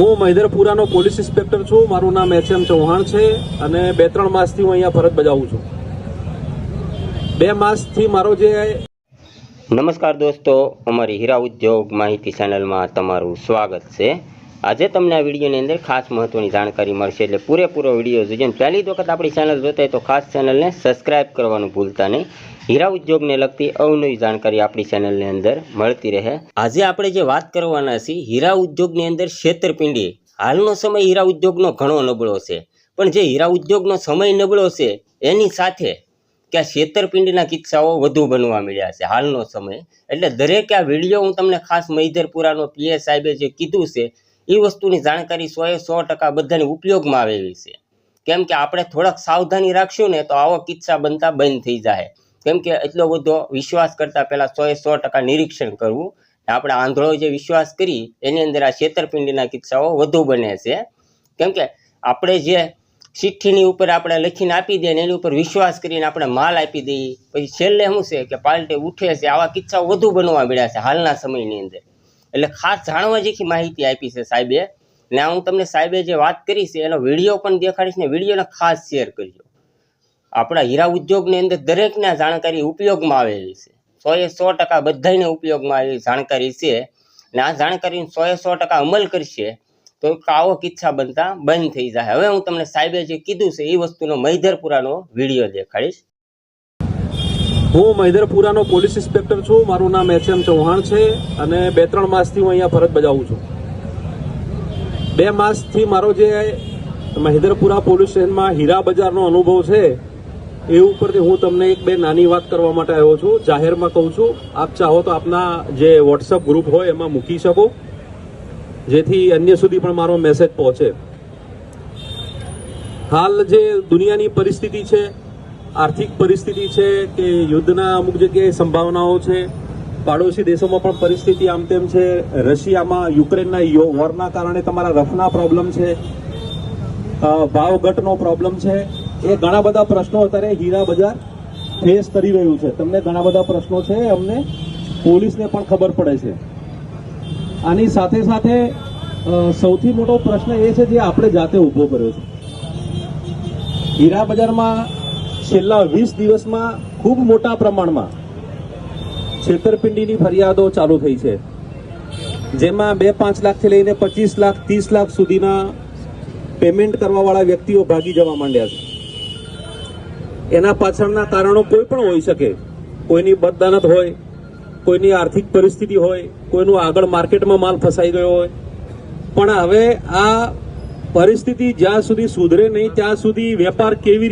હું મહિધરપુરાનો police inspector છું. મારું નામ એચ એમ ચૌહાણ છે અને બે ત્રણ માસથી હું અહીંયા ફરજ બજાવું છું. બે માસથી મારો જે નમસ્કાર દોસ્તો, અમારી હીરા ઉદ્યોગ માહિતી ચેનલમાં તમારું સ્વાગત છે. આજે તમને આ વિડીયોની અંદર ખાસ મહત્વની જાણકારી મળશે એટલે પૂરેપૂરો વીડિયો જોજો. પહેલી વખત આપણી ચેનલ જોતા તો ખાસ ચેનલને સબસ્ક્રાઇબ કરવાનું ભૂલતા નહીં. હીરા ઉદ્યોગને લગતી અવનવી જાણકારી આપણી ચેનલની અંદર મળતી રહે. આજે આપણે જે વાત કરવાના છીએ, હીરા ઉદ્યોગની અંદર છેતરપિંડી. હાલનો સમય હીરા ઉદ્યોગનો ઘણો નબળો છે. પણ જે હીરા ઉદ્યોગનો સમય નબળો છે, એની સાથે કે આ છેતરપિંડીના કિસ્સાઓ વધુ બનવા મળ્યા છે હાલનો સમય. એટલે દરેક આ વીડિયો હું તમને ખાસ મહિધરપુરાનો પીએ સાહેબે જે કીધું છે એ વસ્તુની જાણકારી સોએ સો ટકા બધાને ઉપયોગમાં આવે એવી છે. કેમ કે આપણે થોડાક સાવધાની રાખશું ને તો આવો કિસ્સા બનતા બંધ થઈ જાય કેમ કે એટલો બધો વિશ્વાસ કરતાં પહેલાં સો એ સો ટકા નિરીક્ષણ કરવું આપણે આંધળો જે વિશ્વાસ કરી એની અંદર આ છેતરપિંડીના કિસ્સાઓ વધુ બને છે. કેમ કે આપણે જે ચિઠ્ઠીની ઉપર આપણે લખીને આપી દઈએ ને એની ઉપર વિશ્વાસ કરીને આપણે માલ આપી દઈએ. પછી છેલ્લે શું છે કે પાલટે ઉઠે છે, આવા કિસ્સાઓ વધુ બનવા મળ્યા છે હાલના સમયની અંદર. એટલે ખાસ જાણવા જેથી માહિતી આપી છે સાહેબે. ને હું તમને સાહેબે જે વાત કરી છે, એનો વીડિયો પણ દેખાડીશ ને વિડીયોને ખાસ શેર કરજો. આપણા હીરા ઉદ્યોગની અંદર દરેકને જાણકારી ઉપયોગમાં આવેલી છે. સો એ સો ટકા બધાને ઉપયોગમાં આવેલી જાણકારી છે. ને આ જાણકારીનો સો એ સો ટકા અમલ કરશે તો આવો કિસ્સા બનતા બંધ થઈ જાય. હવે હું તમને સાહેબે જે કીધું છે, એ વસ્તુનો મૈધરપુરાનો વીડિયો દેખાડીશ. હું મહિધરપુરાનો પોલીસ ઇન્સ્પેક્ટર છું. મારું નામ એચ એમ ચૌહાણ છે અને બે ત્રણ માસથી હું અહીંયા ફરજ બજાવું છું. બે માસથી મારો જે મહિધરપુરા પોલીસ સ્ટેશનમાં હીરા બજારનો અનુભવ છે, એ ઉપરથી હું તમને એક બે નાની વાત કરવા માટે આવ્યો છું. જાહેરમાં કહું છું, આપ ચાહો તો આપના જે વોટ્સઅપ ગ્રુપ હોય એમાં મૂકી શકો, જેથી અન્ય સુધી પણ મારો મેસેજ પહોંચે. હાલ જે દુનિયાની પરિસ્થિતિ છે આર્થિક પરિસ્થિતિ છે કે યુદ્ધના અમુક જગ્યાએ સંભાવનાઓ છે. પાડોશી દેશોમાં પણ પરિસ્થિતિ આમ તેમ છે. રશિયામાં યુક્રેનના વોરના કારણે તમારા રફના પ્રોબ્લેમ છે. અ, ભાવ ઘટનો પ્રોબ્લેમ છે. એ ઘણા બધા પ્રશ્નો અત્યારે હીરા બજાર ફેસ કરી રહ્યું છે. તમને ઘણા બધા પ્રશ્નો છે અમને પોલીસને પણ ખબર પડે છે. આની સાથે સાથે સૌથી મોટો પ્રશ્ન એ છે જે આપણે જાતે ઊભો કર્યો છે. હીરા બજારમાં છેલ્લા વીસ દિવસમાં ખૂબ મોટા પ્રમાણમાં છેતરપિંડીની ફરિયાદો ચાલુ થઈ છે. જેમાં બે પાંચ લાખથી લઈને પચીસ લાખ, ત્રીસ લાખ સુધીના પેમેન્ટ કરવાવાળા વ્યક્તિઓ ભાગી જવા માંડ્યા છે. એના પાછળના કારણો કોઈ પણ હોઈ શકે. કોઈની બદદાનત હોય, કોઈની આર્થિક પરિસ્થિતિ હોય, કોઈનું આગળ માર્કેટમાં માલ ફસાઈ ગયો હોય. પણ હવે આ પરિસ્થિતિ જ્યાં સુધી સુધરે નહીં, ત્યાં સુધી વેપાર કેવી